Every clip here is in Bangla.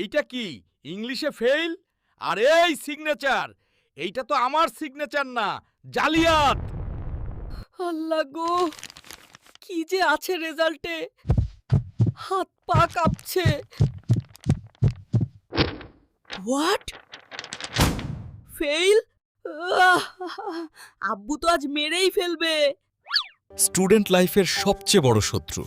এইটা কি? ইংলিশে ফেল আর এই সিগনেচার এইটা তো আমার সিগনেচার না জালিয়াত! আল্লাহ গো কি যে আছে রেজাল্টে হাত পা কাঁপছে। হোয়াট ফেল আব্বু তো আজ মেরেই ফেলবে। স্টুডেন্ট লাইফের সবচেয়ে বড় শত্রু।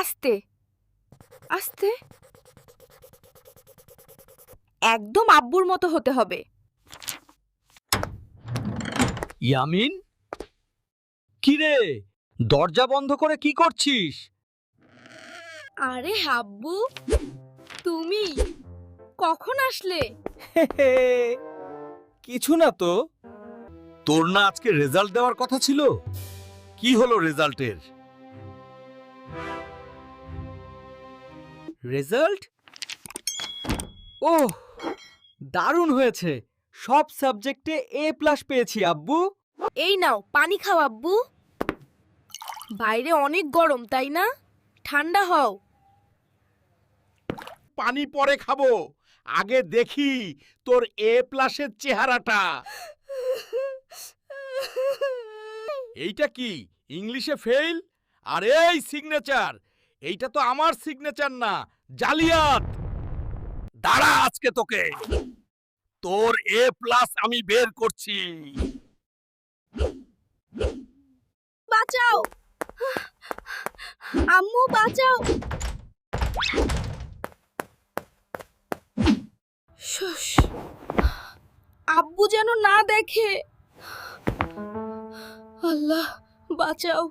আস্তে। আস্তে। একদম আব্বুর মতো হতে হবে। ইয়ামিন? কি রে দরজা বন্ধ করে কি করছিস? আরে হাব্বু তুমি কখন আসলে? কিছু না তো। তোর না আজকে রেজাল্ট দেওয়ার কথা ছিল? কি হলো রেজাল্টের? রেজাল্ট ওহ দারুণ হয়েছে। সব সাবজেক্টে এ প্লাস পেয়েছি আব্বু। এই নাও পানি খাও আব্বু। বাইরে অনেক গরম তাই না? ঠান্ডা হও। পানি পরে খাব। আগে দেখি তোর এ প্লাসের চেহারাটা। এইটা কি? ইংলিশে ফেল আর এই সিগনেচার এইটা তো আমার সিগনেচার না, জালিয়াত। দাঁড়া আজকে তোকে। তোর এ প্লাস আমি বের করছি। বাঁচাও। আম্মু, বাঁচাও। আব্বু যেন না দেখে। আল্লাহ, বাঁচাও।